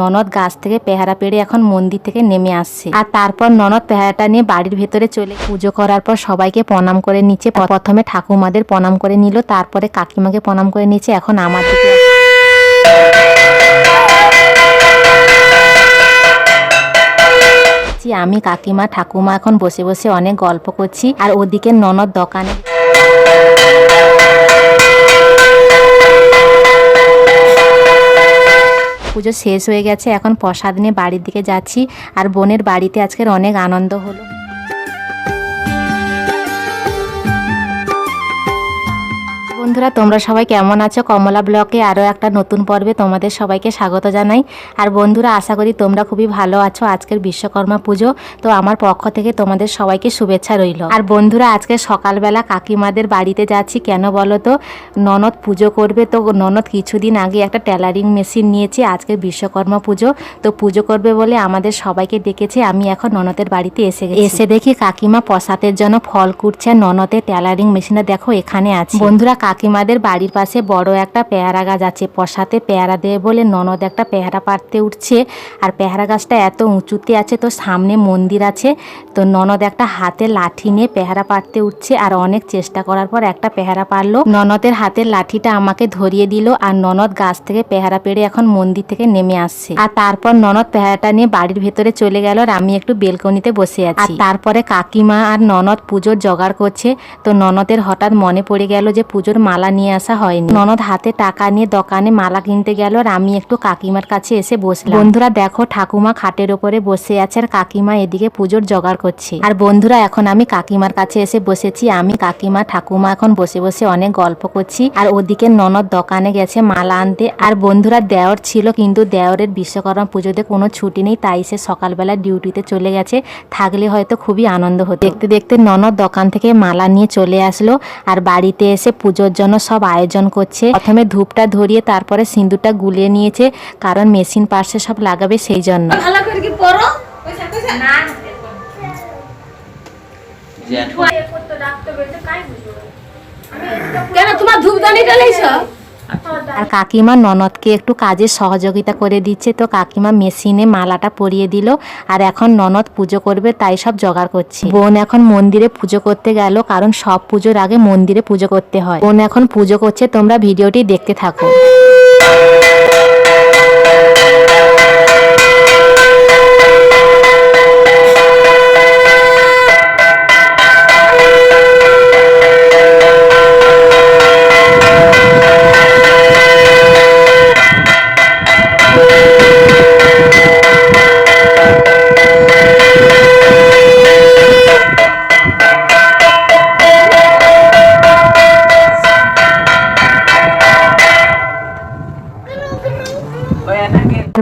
ননদ গাছ থেকে পেহারা পেড়ে এখন মন্দির থেকে নেমে আসছে। আর তারপর ননদ পেহারাটা নিয়ে বাড়ির ভেতরে চলে পুজো করার পর সবাইকে প্রণাম করে নিচ্ছে প্রথমে ঠাকুমাদের প্রণাম করে নিল, তারপরে কাকিমাকে প্রণাম করে নিচ্ছে এখন আমার দিকে আমি কাকিমা, ঠাকুমা এখন বসে বসে অনেক গল্প করছি, আর ওদিকে ননদ দোকানে পুজো শেষ হয়ে গেছে। এখন প্রসাদ নিয়ে বাড়ির দিকে যাচ্ছি। আর বোনের বাড়িতে আজকের অনেক আনন্দ হলো। বন্ধুরা তোমরা সবাই কেমন আছো? কমলা ব্লকে আরও একটা নতুন পর্বে তোমাদের সবাইকে স্বাগত জানাই। আর বন্ধুরা আশা করি তোমরা খুবই ভালো আছো। আজকের বিশ্বকর্মা পুজো তো আমার পক্ষ থেকে তোমাদের সবাইকে শুভেচ্ছা রইল। আর বন্ধুরা আজকে সকালবেলা কাকিমাদের বাড়িতে যাচ্ছি কেন বলো তো? ননদ পুজো করবে তো ননদ কিছুদিন আগে একটা টেলারিং মেশিন নিয়েছে। আজকে বিশ্বকর্মা পুজো তো পুজো করবে বলে আমাদের সবাইকে ডেকেছে। আমি এখন ননদের বাড়িতে এসে গেছি। এসে দেখি কাকিমা প্রসাদের জন্য ফল কুটছে। ননদের টেলারিং মেশিনটা দেখো এখানে আছে। বন্ধুরা কাকিমাদের বাড়ির পাশে বড় একটা পেয়ারা গাছ আছে। প্রসাদে পেয়ারা দেবে বলে ননদ একটা পেয়ারা পাড়তে উঠছে। আর পেয়ারা গাছটা এত উঁচুতে আছে তো সামনে মন্দির আছে। তো ননদ একটা হাতে লাঠি নিয়ে পেহারা পাড়তে উঠছে আর অনেক চেষ্টা করার পর একটা পেহারা পারল ননদের হাতের লাঠিটা আমাকে ধরিয়ে দিল আর ননদ গাছ থেকে পেহারা পেড়ে এখন মন্দির থেকে নেমে আসছে। আর তারপর ননদ পেহারাটা নিয়ে বাড়ির ভেতরে চলে গেল আর আমি একটু বেলকনিতে বসে আছি। আর তারপরে কাকিমা আর ননদ পুজোর জোগাড় করছে। তো ননদের হঠাৎ মনে পড়ে গেল যে পুজোর মালা নিয়ে আসা হয়নি। ননদ হাতে টাকা নিয়ে দোকানে মালা কিনতে গেল আর আমি একটু কাকিমার কাছে এসে বসলাম। বন্ধুরা, দেখো, ঠাকুমা খাটের ওপরে বসে আছে আর কাকিমা এদিকে পুজোর জোগাড় করছে। আর বন্ধুরা, এখন আমি কাকিমার কাছে এসে বসেছি। আমি কাকিমা, ঠাকুমা এখন বসে বসে অনেক গল্প করছি। আর ওদিকে ননদ দোকানে গেছে মালা আনতে। আর বন্ধুরা, দেওর ছিল কিন্তু দেওরের বিশ্বকর্মা পুজোতে কোনো ছুটি নেই, তাই সে সকালবেলা ডিউটিতে চলে গেছে। থাকলে হয়তো খুবই আনন্দ হতো। দেখতে দেখতে ননদ দোকান থেকে মালা নিয়ে চলে আসলো। আর বাড়িতে এসে পুজোর জন্য সব আয়োজন করছে। প্রথমে ধূপটা ধরিয়ে তারপরে সিঁদুরটা গুলিয়ে নিয়েছে কারণ মেশিন পার্সে সব লাগাবে সেই জন্য। ভালো করে কি পড়ো না কেন তোমার ধূপদানিটা লাইছো আর কাকিমা ননদকে একটু কাজে সহযোগিতা করে দিচ্ছে। তো কাকিমা মেশিনে মালাটা পরিয়ে দিল আর এখন ননদ পুজো করবে, তাই সব জোগাড় করছে। বোন এখন মন্দিরে পুজো করতে গেল, কারণ সব পুজোর আগে মন্দিরে পুজো করতে হয়। বোন এখন পুজো করছে, তোমরা ভিডিওটি দেখতে থাকো।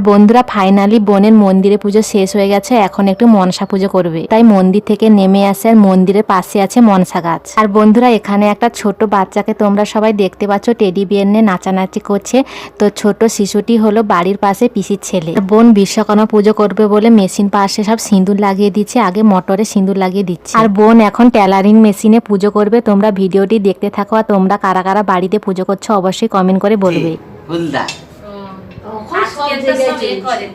বন্ধুরা ফাইনালি বোনের মন্দিরে পুজো শেষ হয়ে গেছে, এখন একটু মনসা পুজো করবে। তাই মন্দির থেকে নেমে আসে আর মন্দিরের পাশে আছে মনসা গাছ। আর বন্ধুরা, এখানে একটা ছোট বাচ্চাকে তোমরা সবাই দেখতে পাচ্ছ টেডি বিয়ার নিয়ে নাচানাচি করছে। তো ছোট শিশুটি হলো বাড়ির পাশে পিসির ছেলে। বোন বিশ্বকর্মা পুজো করবে বলে মেশিন পাশে সব সিঁদুর লাগিয়ে দিচ্ছে, আগে মটরে সিঁদুর লাগিয়ে দিচ্ছে। আর বোন এখন টেলারিং মেশিনে পুজো করবে। তোমরা ভিডিওটি দেখতে থাকো আর তোমরা কারা কারা বাড়িতে পুজো করছ অবশ্যই কমেন্ট করে বলবে। ফুলদা এখন সব জায়গায় করে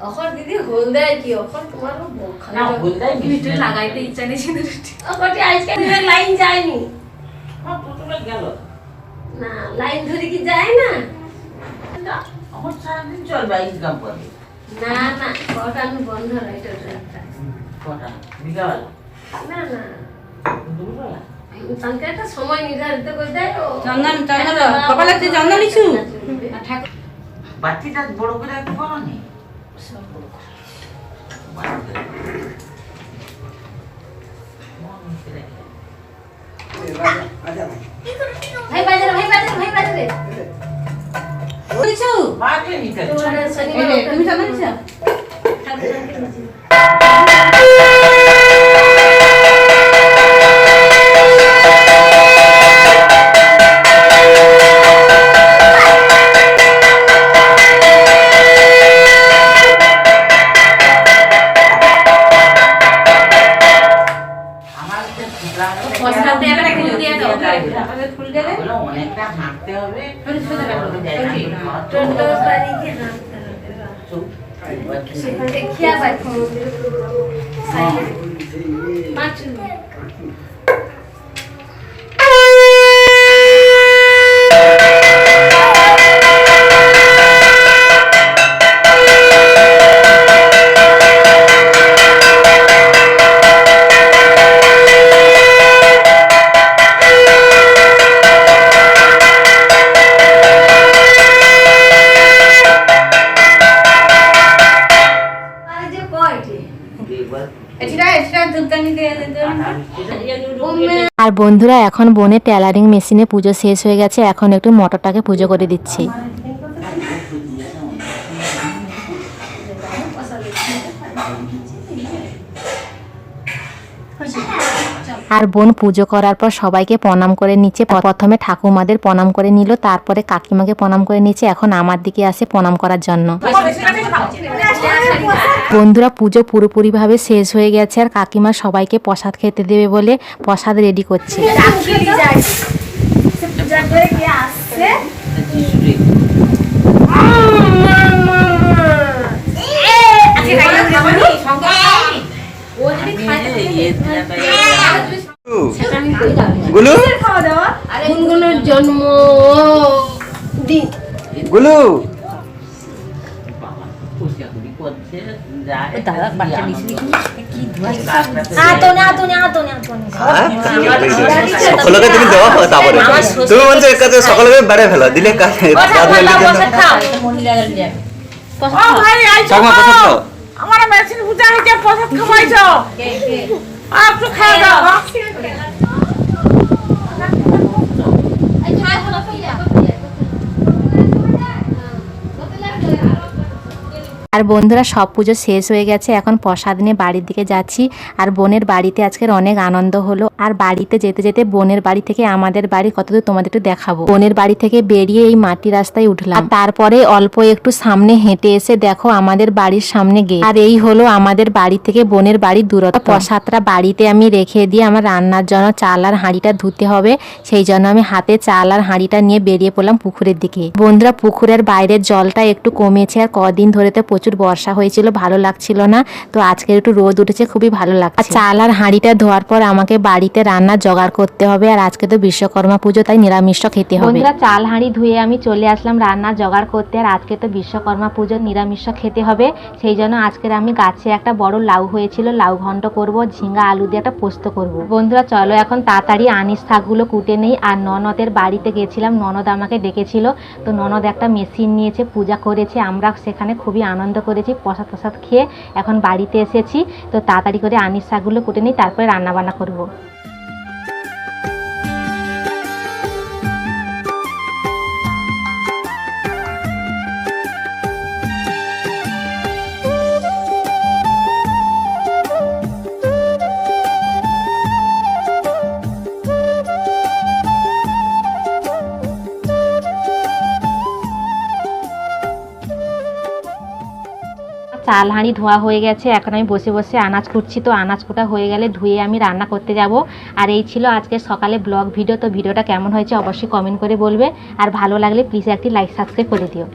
এখন দিদি হলদায় কি এখন তোমার না ফুলদাই ভিডিও লাগাইতে ইচ্ছা নেই আজকে লাইন যায়নি। প্রথমে গেল। না লাইন ধরে কি যায় না? আমার সারাদিন চলবে ইনকাম করে না না কটা আমি বন্ধ রাইটার কটা? বিকাল না না। দুপুরবেলা? তাকে একটা সময় নির্ধারিত করে দেয় ও চন্দন চন্দন কপালে তুই চন্দন লিখছু বাচ্চিটা বড় করে একটু বলো নি। ভাই বাজারে ভাই বাজারে ভাই বাজারে। নিতে তুমি জানো অনেকটা হাঁটতে হবে। সেখানে সোজা রাখো। আর বন্ধুরা, এখন বনে টেলারিং মেশিনে পুজো শেষ হয়ে গেছে। এখন একটু মটরটাকে পুজো করে দিচ্ছি। আর বোন পুজো করার পর সবাইকে প্রণাম করে নিচ্ছে প্রথমে ঠাকুমাদের প্রণাম করে নিল তারপরে কাকিমাকে প্রণাম করে নিচ্ছে এখন আমার দিকে আসে প্রণাম করার জন্য বন্ধুরা পুজো পুরোপুরিভাবে শেষ হয়ে গেছে আর কাকিমা সবাইকে প্রসাদ খেতে দেবে বলে প্রসাদ রেডি করছে ও যদি গুলু? খাওয়া দাওয়া? গুনগুনের জন্ম। দিন গুলু? সকলকে তুমি দেওয়া হয় তারপরে তুমি বলছো একাতে সকলকে বেড়ে ফেলো দিলে আমার মেশিন পূজা হয়েছে প্রসাদ খাওয়াইছো আর একটু খাওয়া দাও। আর বন্ধুরা, সব পুজো শেষ হয়ে গেছে। এখন প্রসাদ নিয়ে বাড়ির দিকে যাচ্ছি। আর বোনের বাড়িতে আজকের অনেক আনন্দ হলো। আর বাড়িতে যেতে যেতে বোনের বাড়ি থেকে আমাদের বাড়ি কতদূর তোমাদের একটু দেখাবো। বোনের বাড়ি থেকে বেরিয়ে এই মাটি রাস্তায় উঠলাম। তারপরে অল্প একটু সামনে হেঁটে এসে দেখো আমাদের বাড়ির সামনে গিয়ে আর এই হলো আমাদের বাড়ি থেকে বোনের বাড়ির দূরত্ব। প্রসাদটা বাড়িতে আমি রেখে দিয়ে আমার রান্নার জন্য চাল আর হাঁড়িটা ধুতে হবে। সেই জন্য আমি হাতে চাল আর হাঁড়িটা নিয়ে বেরিয়ে পড়লাম পুকুরের দিকে। বন্ধুরা, পুকুরের বাইরের জলটা একটু কমেছে আর কদিন ধরে তো প্রচুর বর্ষা হয়েছিল, ভালো লাগছিল না। তো আজকে একটু রোদ উঠেছে, খুবই ভালো লাগছে। চাল আর হাঁড়িটা ধোয়ার পর আমাকে বাড়িতে রান্না জোগাড় করতে হবে আর আজকে তো বিশ্বকর্মা পুজো, তাই নিরামিষ খেতে হবে। বন্ধুরা, চাল হাঁড়ি ধুয়ে আমি চলে আসলাম রান্না জোগাড় করতে আর আজকে তো বিশ্বকর্মা পুজো, নিরামিষ খেতে হবে। সেই জন্য আজকের আমি গাছে একটা বড় লাউ হয়েছিল, লাউ ঘন্ট করব ঝিঙ্গা আলু দিয়ে একটা পোস্ত করব। বন্ধুরা, চলো এখন তাড়াতাড়ি আনিস শাকগুলো কুটে নেই আর ননদের বাড়িতে গেছিলাম, ননদ আমাকে ডেকেছিল। তো ননদ একটা মেশিন নিয়েছে, পূজা করেছে, আমরা সেখানে খুবই আনন্দ করেছি, প্রসাদ প্রসাদ খেয়ে এখন বাড়িতে এসেছি। তো তাড়াতাড়ি করে আনিস শাকগুলো কুটে নিই, তারপরে রান্না বান্না করব। চাল হাঁড়ি ধোয়া হয়ে গেছে, এখন আমি বসে বসে আনাজ কুটছি। তো আনাজ কুটা হয়ে গেলে ধুয়ে আমি রান্না করতে যাব। আর এই ছিল আজকে সকালে ব্লগ ভিডিও। তো ভিডিওটা কেমন হয়েছে অবশ্যই কমেন্ট করে বলবে। আর ভালো লাগলে প্লিজ একটি লাইক সাবস্ক্রাইব করে দিও।